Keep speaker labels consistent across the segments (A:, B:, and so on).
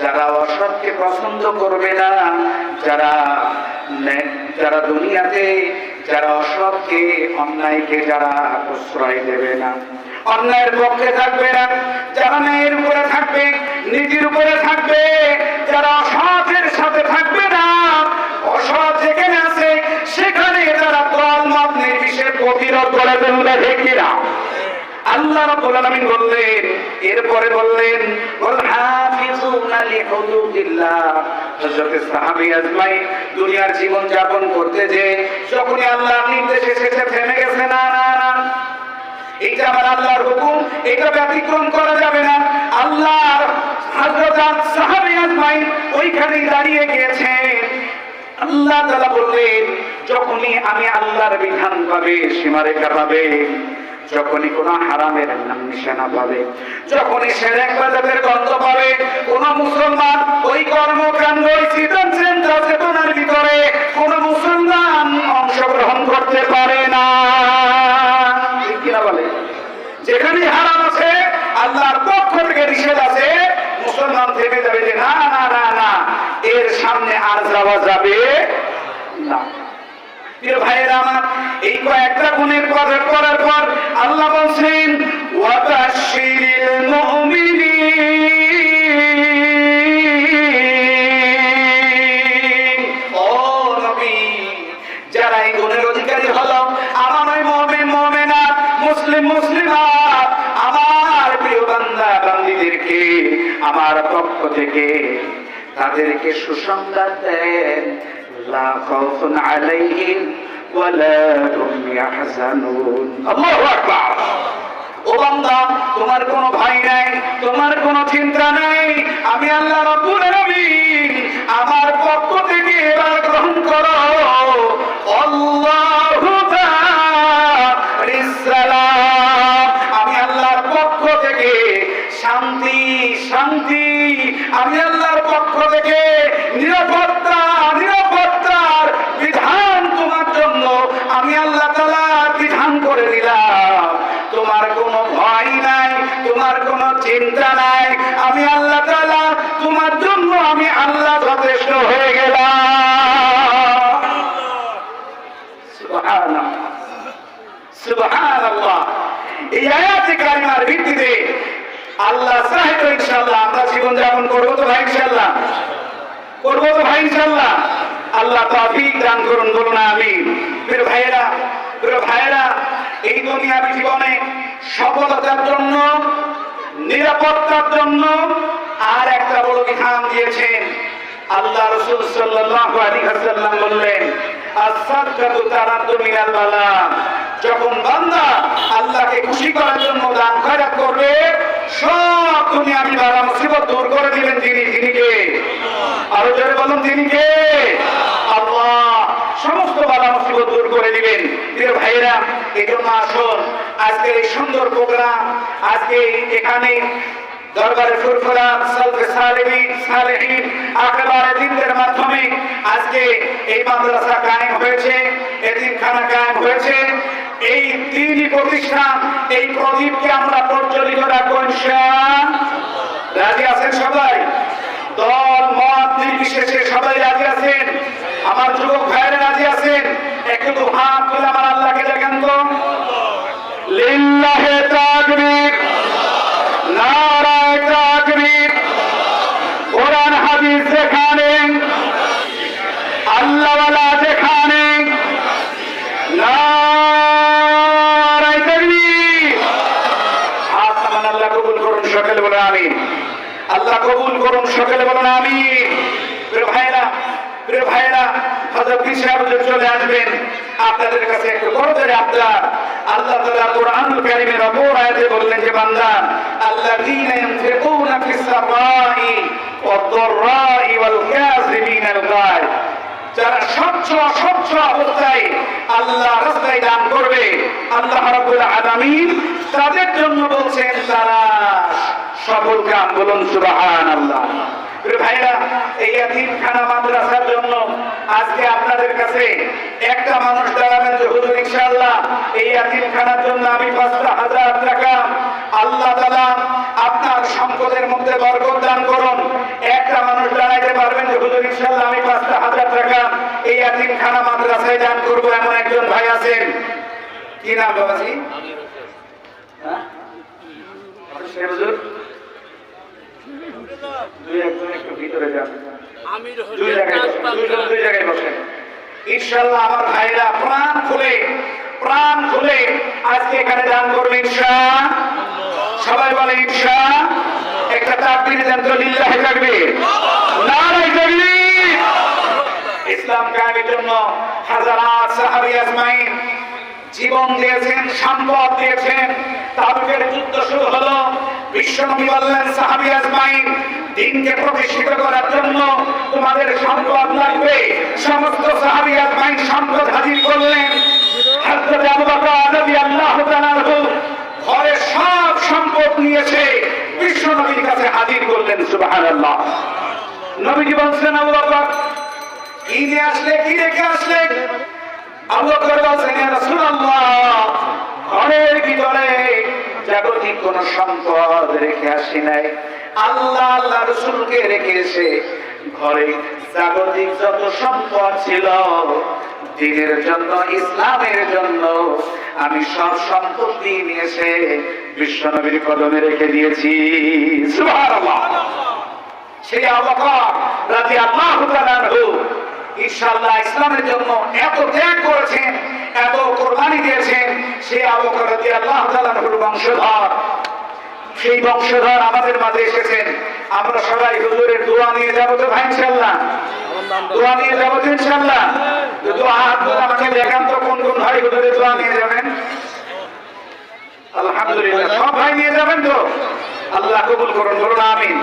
A: যারা অসৎকে পছন্দ করবে না, যারা যারা দুনিয়াতে, যারা অসৎকে, অন্যায়কে যারা প্রশ্রয় দেবে না। অন্যায়ের পক্ষে থাকবে না, যারা ন্যায়ের উপরে থাকবে, নীতির উপরে থাকবে, যারা অসৎের সাথে থাকবে না, অসৎ যেখানে আছে, সেখানে তারা দল মত নির্বিশেষ প্রতিরোধ করে ফেলবে, ঠিক কিনা? আল্লাহ রাব্বুল আলামিন বললেন, এরপরে বললেন, ওয়াল হাফিজুনা লিহুদুদিল্লাহ। হযরত সাহাবী আজমাই দুনিয়ার জীবন যাপন করতে যে যখনই আল্লাহর নির্দেশ এসেছে, থেমে গেছে, না না না এটা আমার আল্লাহর হুকুম এটা ব্যতিক্রম করা যাবে না। আল্লাহর হযরত সাহাবী আজমাই ওইখানেই দাঁড়িয়ে গিয়েছেন আল্লাহ তাআলা বললেন, যখনই আমি আল্লাহর বিধান পাবে, সীমারেখা পাবে যখনই কোন হারামের নাম নিশানা পাবে, যখনই সেরেক গন্ধ পাবে, কোন মুসলমান ওই কর্মকাণ্ড চেতনার ভিতরে কোন মুসলমান অংশগ্রহণ করতে পারে না। বলে? যেখানে হারাম আছে, আল্লাহর পক্ষ থেকে নিষেধ আছে, মুসলমান থেমে যাবে যে না না না না, এর সামনে আর যাওয়া যাবে না। প্রিয় ভাইয়েরা অধিকারী হলো, আমার ওই মুমিন, মুমিনাত, মুসলিম, মুসলিমাত, আমার প্রিয় বান্দা, বান্দীদেরকে, আমার পক্ষ থেকে তাদেরকে সুসংবাদ দেন। লা خوف عليهم ولا هم يحزنون. الله اكبر ও বান্দা, তোমার কোনো ভাই নাই, তোমার কোনো চিন্তা নাই। আমি আল্লাহ রাব্বুল আলামিন, আমার পক্ষ থেকে এবার গ্রহণ করো। আল্লাহু আমি আল্লাহ তাআলা, তোমার জন্য আমি আল্লাহ যথেষ্ট হয়ে গেলাম। এই ভিত্তিতে আল্লাহ সাহেব ইনশাআল্লাহ আমরা জীবন যাপন করব তো ভাই ইনশাআল্লাহ? করব তো ভাই ইনশাআল্লাহ? আল্লাহ তৌফিক দান করুন, বলুন আমিন। প্রিয় ভাইয়েরা প্রিয় ভাইয়েরা, এই দুনিয়ার জীবনে সফলতার জন্য নিরাপত্তার জন্য আর একটা বড় বিধান দিয়েছেন। আল্লাহ রসুল সাল্লাল্লাহু আলাইহি ওয়াসাল্লাম বললেন যখন বান্দা আল্লাহকে খুশি করার জন্য দান খয়রাত করবে, সব দুনিয়াবি বালা মুসিবত দূর করে দিবেন যিনি যিনি কে? আরও জোরে বলুন, তিনি কে? আল্লাহ। সমস্ত বালা মুসিবত দূর করে দিবেন। প্রিয় ভাইরা এই জন্য আসুন। আজকের এই সুন্দর প্রোগ্রাম, আজকে এখানে দরবারে ফুরফুরা সালেহিন মাধ্যমে আজকে এই মাদ্রাসা কায়েম হয়েছে কায়েম হয়েছে। এই প্রতিষ্ঠান, এই প্রদীপকে আমরা প্রজ্বলিত রাখব রাজি আছেন সবাই? দল, মত নির্বিশেষে সবাই রাজি আছেন? আমার যুবক ভাইয়েরা রাজি আছেন? একটু হাত তুলে আমার আল্লাহকে দেখেন তো। লিল্লাহে তাকবীর, নারায়ে তাকবীর, কোরআন, হাদিস যেখানে আল্লাহওয়ালা যেখানে নারায়ে তাকবীর। হাত নামান আল্লাহ কবুল করুন সকলে বলে আমিন। আল্লাহ কবুল করুন সকলে বলুন আমিন। ভাইরা প্রিয় ভাইরা হযরত হুজুর চলে আসবেন। আপনাদের কাছে একটু বড় করে আপনার আল্লাহ তাআলা কোরআনুল কারীমের অপর আয়াতে বললেন যে, বান্দা, আল্লাযীনা ইনফিকুনা ফিস সারাই ওয়াদ-দাররাই ওয়াল কাযিমিনাল গায়ব যারা স্বচ্ছ স্বচ্ছ অবস্থায় আল্লাহ রাস্তায় দান করবে, আল্লাহ রাব্বুল আলামিন তাদের জন্য বলছেন, তারা সফল কাম বলুন সুবহানাল্লাহ। আজকে আপনাদের কাছে একটা মানুষ দাঁড়াবেন যে হুজুর, ইনশাআল্লাহ। এই এতিমখানার জন্য আমি পাঁচটা হাজার টাকা আল্লাহ তাআলা আপনার সম্পদের মধ্যে বরকত দান করুন। একটা মানুষ দাঁড়াইতে পারবেন যে, হুজুর আমি পাঁচটা হাজার টাকা এই এতিমখানা মাদ্রাসায় দান করব, এমন একজন ভাই আছেন। কি নাম বাবাজি? হ্যাঁ? হুজুর? দুই একজন একটু ভিতরে যান। দুই জায়গায় দুইজন দুই জায়গায় বসেন। ইনশাআল্লাহ আমার ভাইরা প্রাণ খুলে প্রাণ খুলে আজকে এখানে দান করবে ইনশা। সবাই বলে ইনশা। একটা তাকবীর দেন তো লিল্লাহি তাকবীর। নারায়ে তাকবীর। ইসলাম কায়েমের জন্য হাজারাত সাহাবী আজমাইন জীবন দিয়েছেন সম্পদ দিয়েছেন। তাবুকের যুদ্ধ শুরু হলো। বিশ্বনবী বললেন, সাহাবী আজমাইন, দিনকে প্রতিষ্ঠিত করার জন্য তোমাদের সম্পদ লাগবে। সমস্ত সাহাবী আজমাইন সম্পদ হাজির করলেন। হযরত আবু বকর রাদিয়াল্লাহু ঘরে সব সম্পদ নিয়েছে বিশ্বনবীর কাছে হাজির করলেন, সুবহানাল্লাহ। নবীজি বলছেন, আবু বকর, কি নিয়ে আসলে, কি রেখে আসলে? আবু বকর বলছেন রাসূলুল্লাহ, ঘরের ভিতরে জাগতিক কোন সম্পদ রেখে আসি নাই। আল্লাহ আল্লাহ রসুলকে রেখেছে। ঘরে জাগতিক যত সম্পদ ছিল, দিনের জন্য, ইসলামের জন্য, আমি সব সম্পত্তি নিয়েছে, বিশ্বনবীর কদমে রেখে দিয়েছি। সেই আল্লাহ ইনশাআল্লাহ ইসলামের জন্য এত ত্যাগ করেছেন। এত কোরবানি দিয়েছেন আল্লাহ বংশধর। সেই বংশধর আমাদের মাঝে এসেছেন। আমরা সবাই হুজুরের দোয়া নিয়ে যাব তো ভাই দোয়া নিয়ে যাব তো দোয়া আমাকে কোন কোন ভাই হুজুরের দোয়া নিয়ে যাবেন? আলহামদুলিল্লাহ সব ভাই নিয়ে যাবেন তো? আল্লাহ কবুল করুন বলুন আমিন।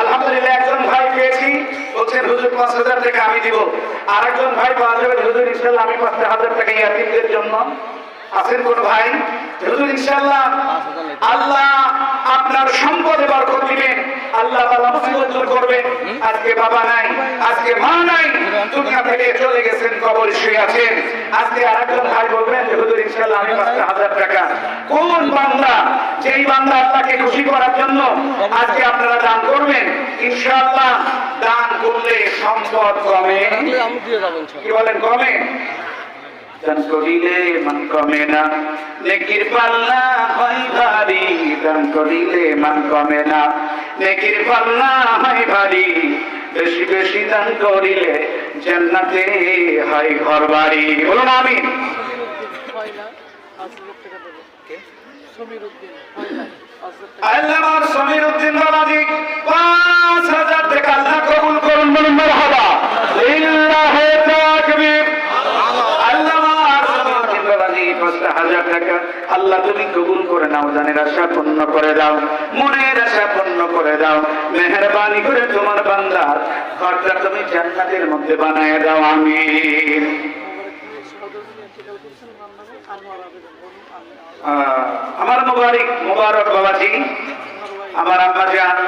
A: আলহামদুলিল্লাহ একজন ভাই পেয়েছি বলছেন হুজুর পাঁচ হাজার টাকা আমি দিব। আর একজন ভাই পাওয়া যাবেন হুজুর ইনশাল্লাহ আমি পাঁচটা হাজার টাকা ইয়াতিমদের জন্য। আছেন কোন ভাই? হুজুর ইনশাল্লাহ। আল্লাহ আপনার সম্পদে বরকত দিবেন আল্লাহ তাআলা মুসিবত দূর করবেন আজকে বাবা নাই আজকে মা নাই দুনিয়া থেকে চলে গেছেন কবর শুয়ে আছেন। আজকে আরেকজন ভাই বলবেন যে হুজুর ইনশাআল্লাহ আমি পাঁচটা হাজার টাকা। কোন বান্দা যেই বান্দা আল্লাহকে খুশি করার জন্য আজকে আপনারা দান করবেন ইনশাআল্লাহ দান করলে সম্পদ কমে। কি বলেন কমে? দান করিলে মান কমে না। নেকির পাল্লা হয় ভারী, দান করিলে মান কমে না। নেকির পাল্লা হয় ভারী, বেশি বেশি দান করিলে জান্নাতে হয় ঘর বাড়ি বলুন আমি আল্লাহ পাঁচ হাজার টাকা কবুল করুন, বলুন তাকবীর আল্লাহ সমীর উদ্দিন বাবাজি পাঁচটা হাজার টাকা আল্লাহ তুমি কবুল করে নাও, জানের আশা পূর্ণ করে দাও, মনের আশা পূর্ণ করে দাও, মেহরবানি করে তোমার বান্দার ঘরটা তুমি জান্নাতের মধ্যে বানায় দাও
B: আমি
A: আমার মোবারক মোবারক বাবাজি, আমার আম্মা যান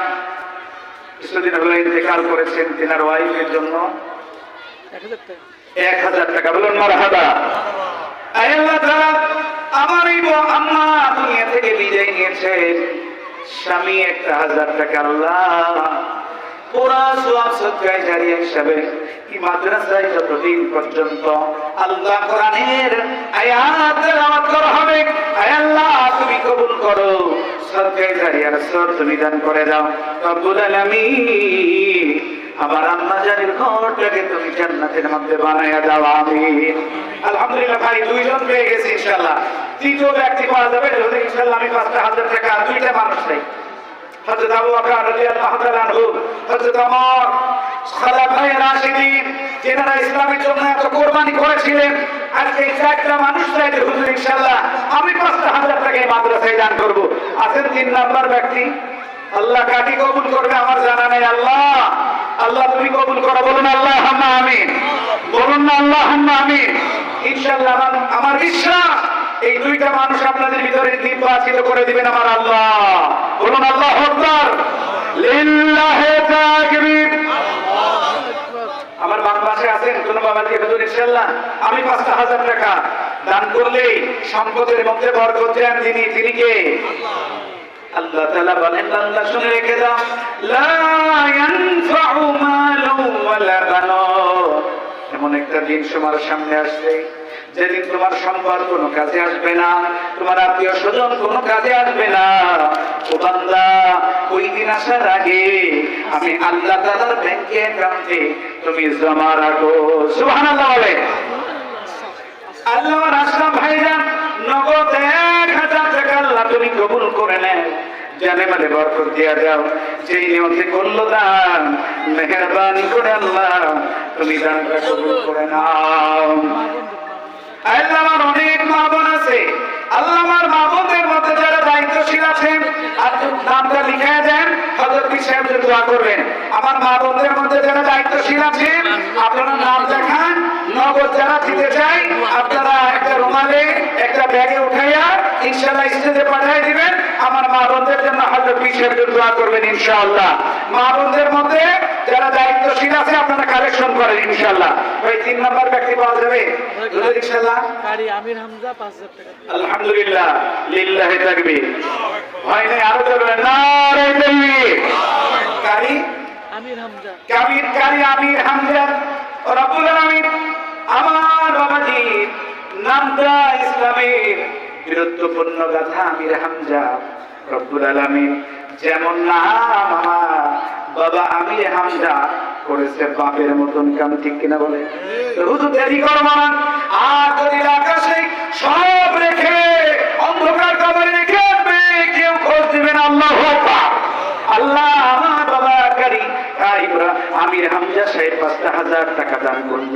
A: কিছুদিন হলো ইন্তেকাল করেছেন তিনার ওয়াইফের জন্য।
B: এক হাজার টাকা,
A: বলুন মার হাদা আমার এই আম্মা দুনিয়া থেকে বিদায় নিয়েছে। স্বামী একটা হাজার টাকা আল্লাহ। হিসাবে পর্যন্ত আল্লাহ আল্লাহ তুমি কবুল করো। সদকায় জারিয়ার সব তুমি দান করে দাও। রব্বুল আলামিন আমার আম্মা জানের ঘরটাকে তুমি জান্নাতের মধ্যে বানায়া দাও, আমিন। আলহামদুলিল্লাহ ভাই দুইজন পেয়ে গেছি, ইনশাআল্লাহ। তৃতীয় ব্যক্তি পাওয়া যাবে যদি ইনশাআল্লাহ আমি পাঁচটা হাজার টাকা, দুইটা মানুষ নেই। আবু বকর আনহু খলিফায়ে রাশিদিন, যেনারা ইসলামের জন্য এত কোরবানি করেছিলেন, আজকে চারটা মানুষ চাইলে হুজুর, ইনশাআল্লাহ, আমি পাঁচটা হাজার টাকা এই মাদ্রাসায় দান করব। আছেন তিন নাম্বার ব্যক্তি, আল্লাহ কাটি কবুল করবে, আমার জানা নেই, আল্লাহ। আল্লাহ তুমি কবুল করো, বলুন আল্লাহ হাম্মা আমিন। বলুন না আল্লাহ হাম্মা আমিন। ইনশাআল্লাহ আমার বিশ্বাস, এই দুইটা মানুষ আপনাদের ভিতরে নির্বাচিত করে দিবেন আমার আল্লাহ। বলুন আল্লাহ হকদার লিল্লাহে তাকবীর। আমার বাম পাশে আছেন, কোন বাবা দিয়ে হুজুর, ইনশাআল্লাহ। আমি 5000 টাকা দান করলেই সম্পদের মধ্যে বরকত দেন তিনি তিনি কে? আল্লাহ তাআলা বলেন, বান্দা, শুনে রেখে দাও। লা ইয়ানফাউ মালু ওয়ালা বানুন। এমন একটা দিন তোমার সামনে যেদিন তোমার সম্পদ কোনো কাজে আসবে না, তোমার আত্মীয় স্বজন কোনো কাজে আসবে না। ও বান্দা, ওই দিন আসার আগে আমি আল্লাহ তাআলার ব্যাংকে অ্যাকাউন্টে তুমি জমা রাখো। সুবহানাল্লাহ বলে আল্লাহ রাসলাম ভাইজান নগদ এক হাজার টাকা আল্লাহ তুমি কবুল করে নেন জানে মানে বরকত দিয়া করল দান, মেহরবানি করে আল্লাহ, তুমি দানটা কবুল করে নাও। আমার অনেক মা বোন আছে। আল্লাহ আমার মধ্যে যারা দায়িত্বশীল আছেন আর নামটা লিখে দেন হজরত সাহেব দোয়া করবেন। আমার মা মধ্যে যারা দায়িত্বশীল আছেন আপনারা নাম দেখান নগদ যারা দিতে চাই আপনারা একটা রুমালে একটা ব্যাগে উঠাইয়া ইনশাআল্লাহ স্টেজে পাঠিয়ে দিবেন। আমার মা বোনদের জন্য সাহেব যে দোয়া করবেন ইনশাআল্লাহ। মা বোনদের মধ্যে যারা দায়িত্বশীল আছে আপনারা কালেকশন করেন ইনশাআল্লাহ। ওই তিন নম্বর ব্যক্তি পাওয়া যাবে? ইনশাআল্লাহ।
B: কারি আমির হামজা পাঁচ হাজার টাকা।
A: আলহামদুলিল্লাহ লিল্লাহি তাকবীর। হয় নাই আরও চলবে। নারে তাকবীর। কারি?
B: আমির হামজা।
A: কাবির কারি আমির হামজা। রব্বুল আলামিন। আমার বাবাজি নামটা ইসলামের বীরত্বপূর্ণ গাথা আমির হামজা রব্বুল আলামিন। যেমন নাম আমার বাবা আমির হামজা করেছে বাপের মতন কাম ঠিক কিনা বলে? হুজুর, দেরি করো না। আর যদি আকাশে সব রেখে কারিবরা আমির হামজা সাহেব পাঁচটা হাজার টাকা দান করল।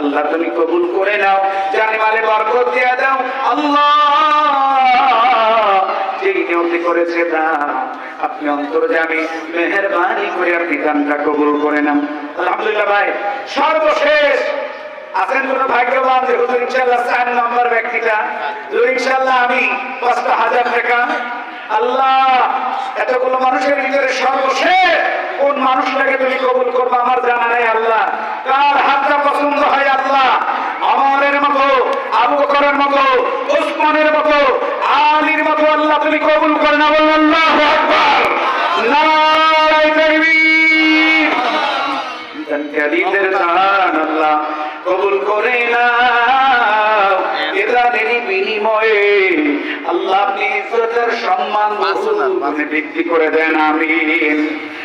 A: আল্লাহ তুমি কবুল করে নাও, জানে মালে বরকত দিয়ে দাও। আল্লাহ ভাই আমি পাঁচটা হাজার টাকা। আল্লাহ, এতগুলো মানুষের ভিতরে সর্বশেষ কোন মানুষটাকে তুমি কবুল করবে আমার জানা নেই আল্লাহ। কার হাতটা পছন্দ হয় আল্লাহ? আমরের মতো আবু বকরের মতো উসমানের মতো আলীর মতো আল্লাহ তুমি কবুল করে না বলুন আল্লাহু আকবার। নারায়ে তাকবীর। জানকারীদের দান আল্লাহ কবুল করে এদানেরই বিনিময়ে আল্লাহ আপনি ইজ্জতের সম্মান বৃদ্ধি করে দেন আমিন।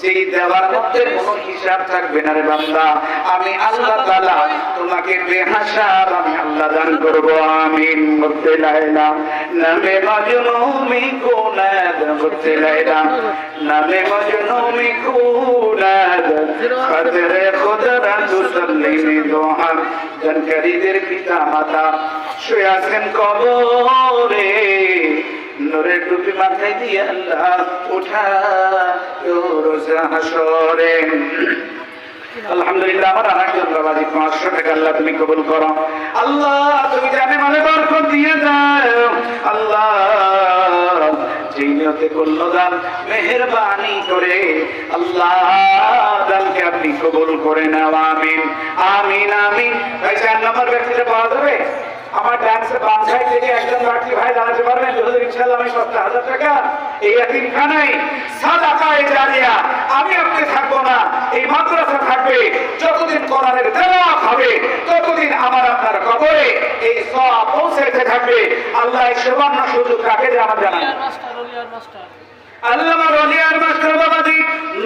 A: যেই দেওয়ার মধ্যে কোনো হিসাব থাকবে না রে বান্দা, আমি আল্লাহ তাআলা তোমাকে আমি আল্লাহ দান করব, আমিন নামে মাজনুমি নামে মাজনুমি কদরে খুদরা জানকারীদের পিতা মাতা শুয়ে আছেন কবরে। নূরের টুপি মাথায় দিয়ে আল্লাহ ওঠা রোজা আলহামদুলিল্লাহ, আমার আরেকজন বাবাজি পাঁচশো টাকা আল্লাহ তুমি কবুল করো। আল্লাহ, তুমি জানে মানে বরকত দিয়ে দাও। আল্লাহ যেই করল দান মেহরবানি করে আল্লাহ দানকে আপনি কবুল করে নাও, আমিন। আমিন আমিন। ভাই, চার নম্বর ব্যক্তিটা পাওয়া যাবে? আমার ডান্সে বাম সাইড থেকে একজন ভাই দাঁড়াতে পারবেন? যদি আমি হাজার টাকা এই আমি আপনি থাকব না, এই মাদ্রাসা থাকবে। যতদিন কোরআনের হবে, ততদিন আমার আপনার কবরে এই সওয়াব পৌঁছাইতে থাকবে। আল্লাহ এই সুযোগ কাকে যে আমার
B: রলিয়ার মাস্টার মাস্টার
A: বাবাজি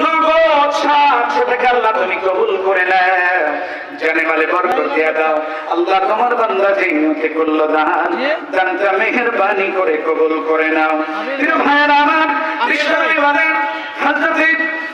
A: নগদ সাতশো টাকা আল্লাহ তুমি কবুল করে নেন জানে মালে বরকত দিয়া দাও। আল্লাহ তোমার বান্দা যে নিয়তে করল দান দানটা মেহেরবানি করে কবুল করে নাও। ভাইয়েরা আমার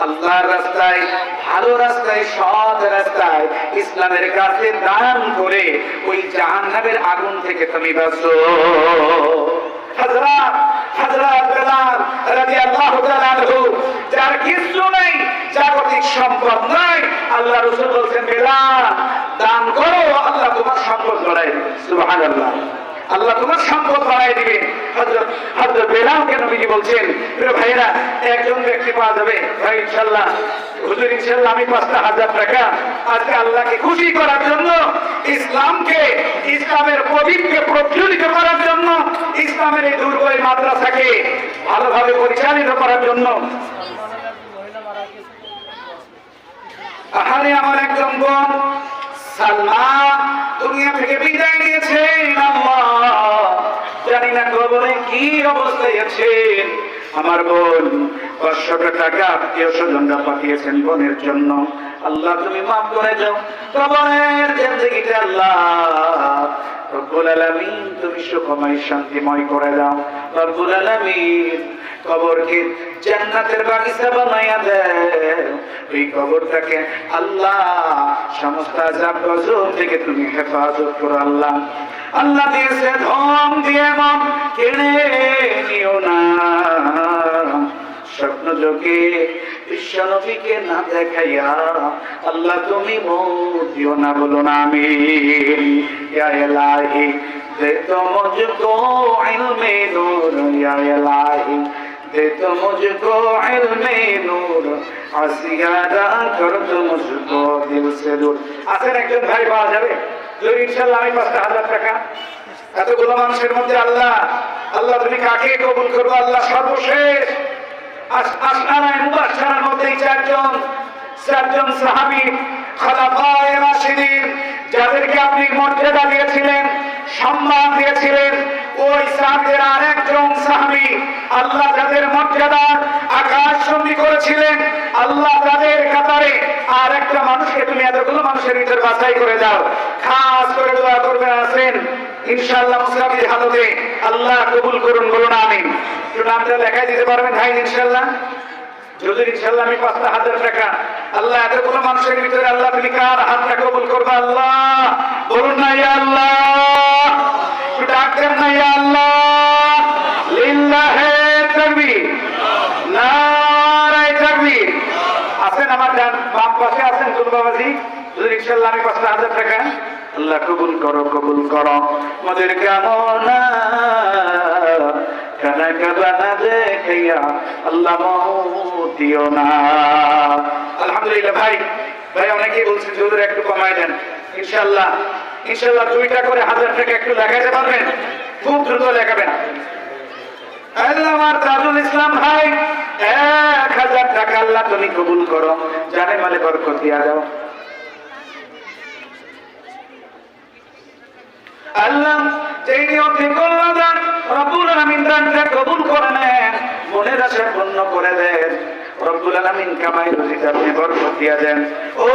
A: আল্লাহর রাস্তায়, ভালো রাস্তায়, সৎ রাস্তায় ইসলামের কাছে দান করে ওই জাহান্নামের আগুন থেকে তুমি বাঁচো। যার সম্পদ আল্লাহ রাসূল বলছেন, বেলাল, দান করো, আল্লাহ তোমার সম্পদ আল্লাহ তোমার সম্পদ বাড়াই দিবে। ইসলামের এই দুর্বল মাদ্রাসাকে ভালোভাবে পরিচালিত করার জন্য। আহারে আমার একজন বোন, সালমা, দুনিয়া থেকে বিদায় জানি না কবরে কি অবস্থায় আছেন? আমার বোন টাকা আত্মীয় স্বজনরা পাঠিয়েছেন বোনের জন্য। আল্লাহ, তুমি মাফ করে যাও কবরের আল্লাহ জান্নাতের বাগিচা বানাইয়া ওই কবরটাকে আল্লাহ সমস্ত থেকে তুমি হেফাজত করো, আল্লাহ। আল্লাহ দিয়েছে ধন দিয়ে মন কেড়ে নিও না স্বপ্ন যোগে বিশ্বনবীকে না দেখাইয়া আল্লাহ তুমি মৌত দিও না বলো না আমি ইয়া ইলাহি দে তো মুঝকো ইলমে নূর ইয়া ইলাহি दे तो मुझको इल्मे नूर আসিয়ারা কর তো মুঝকো দিল সে দূর আছেন একজন ভাই পাওয়া যাবে যদি ইনশাল্লাহ আমি পাঁচটা হাজার টাকা। এতগুলো মানুষের মধ্যে আল্লাহ আল্লাহ তুমি কাকে কবুল করব? আল্লাহ সর্বশেষ। আসনারায় মুবাশশারার মধ্যে চারজন চারজন সাহাবী, খলাফায়ে রাশিদিন, যাদেরকে আপনি মর্যাদা দিয়েছিলেন, সম্মান দিয়েছিলেন ওই সাহাবীদের আরেকজন সাহাবী আল্লাহ তাদের মর্যাদা আকাশ সন্ধি করেছিলেন। আল্লাহ তাদের কাতারে আর একটা মানুষকে তুমি এতগুলো মানুষের ভিতর বাছাই করে দাও। খাস করে দোয়া করবে আছেন ইনশাআল্লাহ মুসাফির হালতে আল্লাহ কবুল করুন, বলুন আমিন। একটু নামটা লেখাই দিতে পারবেন, ভাই, ইনশাআল্লাহ? যদি ইনশাআল্লাহ, আমি পাঁচটা হাজার টাকা আল্লাহ এতগুলো মানুষের ভিতরে আল্লাহ তুমি কবুল করবে? আল্লাহ, বলুন না আল্লাহ। একটু ডাক দেন না ইয়া আল্লাহ লিল্লাহে তাকবীর নারায়ে আছেন আমার ডান বাম পাশে আছেন দুর্গাবাজি যদি আল্লাহ কবুল দিও না আলহামদুলিল্লাহ ভাই ভাই অনেকেই বলছেন হুজুর একটু কমাই দেন ইনশাআল্লাহ ইনশাআল্লাহ দুইটা করে হাজার টাকা একটু লাগাইতে পারবেন। খুব দ্রুত লেখাবেন আমার আল্লাহ কবুল করো। নেন করে দেন। দিয়া দেন। ও